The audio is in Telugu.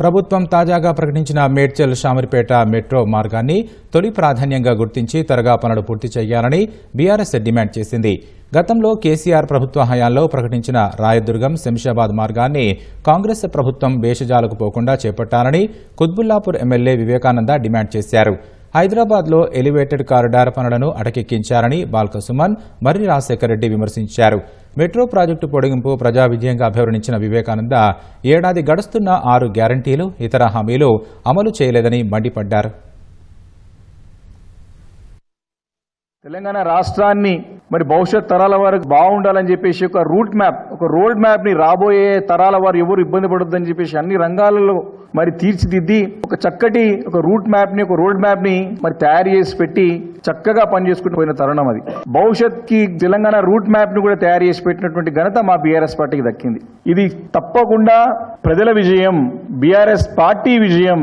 ప్రభుత్వం తాజాగా ప్రకటించిన మేడ్చల్ షామరిపేట మెట్రో మార్గాన్ని తొలి ప్రాధాన్యంగా గుర్తించి త్వరగా పనులు పూర్తి చేయాలని బీఆర్ఎస్ డిమాండ్ చేసింది. గతంలో కేసీఆర్ ప్రభుత్వ హయాంలో ప్రకటించిన రాయదుర్గం శంషాబాద్ మార్గాన్ని కాంగ్రెస్ ప్రభుత్వం భేషజాలకు పోకుండా చేపట్టాలని కుత్బుల్లాపూర్ ఎమ్మెల్యే వివేకానంద డిమాండ్ చేశారు. హైదరాబాద్లో ఎలివేటెడ్ కారిడార్ పనులను అటకెక్కించారని బాల్క సుమన్ మర్రి రాజశేఖర రెడ్డి విమర్శించారు. మెట్రో ప్రాజెక్టు పొడిగింపు ప్రజా విజయంగా అభివర్ణించిన వివేకానంద ఏడాది గడుస్తున్న ఆరు గ్యారంటీలు ఇతర హామీలు అమలు చేయలేదని మండిపడ్డారు. తెలంగాణ రాష్ట్రాన్ని మరి భవిష్యత్ తరాల వారికి బాగుండాలని చెప్పేసి ఒక రూట్ మ్యాప్ ఒక రోడ్ మ్యాప్ని రాబోయే తరాల వారు ఎవరు ఇబ్బంది పడొద్దని చెప్పేసి అన్ని రంగాలలో మరి తీర్చిదిద్ది ఒక చక్కటి ఒక రూట్ మ్యాప్ని ఒక రోడ్ మ్యాప్ని మరి తయారు చేసి పెట్టి చక్కగా పనిచేసుకుంటూ పోయిన తరుణం అది. భవిష్యత్కి తెలంగాణ రూట్ మ్యాప్ని కూడా తయారు చేసి పెట్టినటువంటి ఘనత మా బీఆర్ఎస్ పార్టీకి దక్కింది. ఇది తప్పకుండా ప్రజల విజయం బీఆర్ఎస్ పార్టీ విజయం